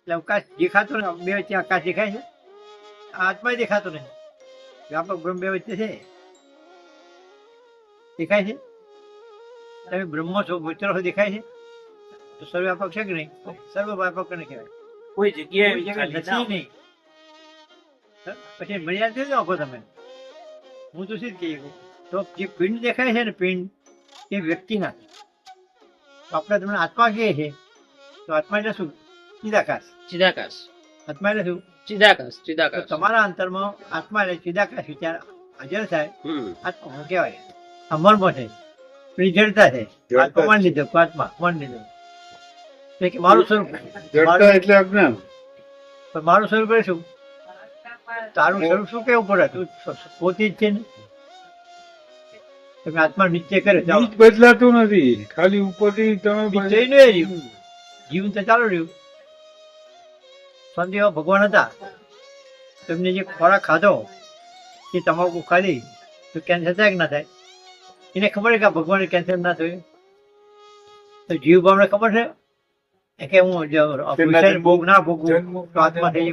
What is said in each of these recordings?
એટલે અવકાશ દેખાતો ને બે વચ્ચે આકાશ દેખાય છે? આત્મા દેખાતો નહીં વ્યાપક બ્રહ્મ બે વચ્ચે છે. દેખાય છે? તમે બ્રહ્મ છો ગોચર છો દેખાય છે? તો સર્વવ્યાપક છે કે નહીં? સર્વવ્યાપક કોને કહેવાય. કોઈ જગ્યાએ નથી નહીં. પછી મર્યાદા આપો નાખો તમે? હું તો શું જ કહી. તો જે પિંડ દેખાય છે ને પિંડ એ વ્યક્તિના. આપણે તમને આત્મા કહીએ છીએ. તો આત્મા એટલે શું? ચિદાકાશ. ચિદાકાશ. આત્મા એટલે શું? ચિદાકાશ ચિદાકાશ. તમારા અંતરમાં આત્મા એટલે ચિદાકાશ વિચાર હાજર થાય. આત્મા શું કહેવાય. આ મનમાં છે. પેલી જડતા છે આત્મા માની લીધો આત્મા મન લીધો. મારું સ્વરૂપ જડતા એટલે અજ્ઞાન. પણ મારું સ્વરૂપ એટલે શું? તારું સ્વરૂપ શું કેવું પડે? તું પોતે જ છે ને? તમે આત્મા નીચે કરે બદલાતું નથી. ખાલી ઉપરથી તમે જીવન તો ચાલુ રહ્યું. સ્વામી ભગવાન હતા. તેમને જે ખોરાક ખાધો એ તમાકુ ખાધી તો કેન્સર થાય કે ના થાય? એને ખબર છે કે ભગવાનને કેન્સર ના થયું? તો જીવ ભાવને ખબર છે? કે હું ભોગ ના ભોગવું તો આત્મા થઈ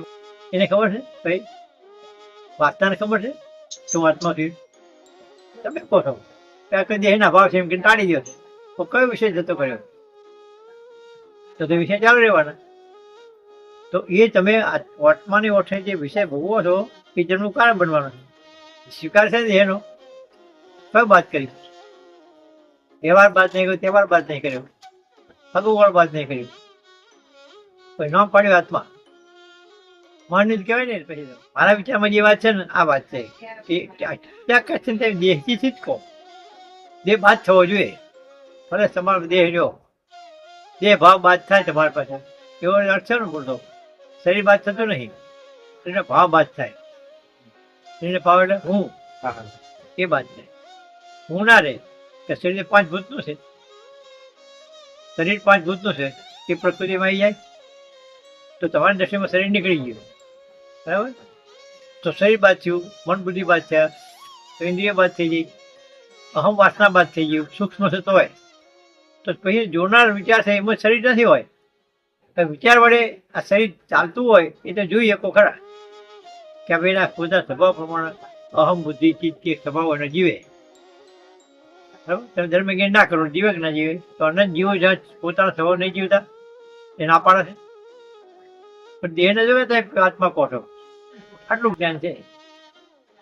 એને ખબર છે ભાઈ? વાર્તાને ખબર છે? શું આત્મા થયું? તમે કહો છો. કે દેહના ભાવ છે એમ કે ટાળી દો તો કયો વિષય જતો કર્યો? તો તે વિષય ચાલુ રહેવાના. તો એ તમે આ ઓઠે જે વિષય ભોગવો છો, એ જન્મનું કારણ બનવાનું છે. સ્વીકાર છે એનો. કયો વાત કરી? તહેવાર બાદ નહીં કર્યો, તહેવાર બાદ નહીં કર્યો. ફગુવાળ બાદ નહીં કર્યું. કોઈ ન પાડ્યું આત્મા. માનવું કહેવાય ને, પછી. મારા વિચારમાં જે વાત છે ને, આ વાત છે. કે દેહથી જ કહો. દેહ બાદ થવો જોઈએ. ભલે તમારો દેહ જો દેહ ભાવ બાદ થાય તમારી પાસે. એવો અર્થ છે ને પૂરતો શરીર બાદ થતું નહીં. એને ભાવ બાદ થાય. એને ભાવ એટલે હું. એ બાદ થાય. હું ના રહે કે શરીર પાંચ ભૂતનું છે. શરીર પાંચ ભૂતનું છે એ પ્રકૃતિમાં આવી જાય. તો તમારી દ્રષ્ટિમાં શરીર નીકળી ગયું. બરાબર? તો શરીર બાદ થયું મન બુદ્ધિ બાદ થયા તો ઇન્દ્રિય બાદ થઈ ગઈ અહમ વાસના બાદ થઈ ગયું સૂક્ષ્મ થતો હોય તો પછી જોનાર વિચાર છે એમાં શરીર નથી હોય. વિચાર વડે આ શરીર ચાલતું હોય એ તો જોઈ શકો ખરા. કે ભાઈ એના પોતાના સ્વભાવ પ્રમાણે અહમ બુદ્ધિ, ચિત્ત કે સ્વભાવ એને જીવે. તમે ધર્મ જ્ઞાન ના કરો જીવે કે ના જીવે. તો અનંત જીવો જ્યાં પોતાનો સ્વભાવ નહીં જીવતા, એ ના પાડે છે. પણ દેહને જોવે તો આત્મા કહો છો આટલું જ્ઞાન છે.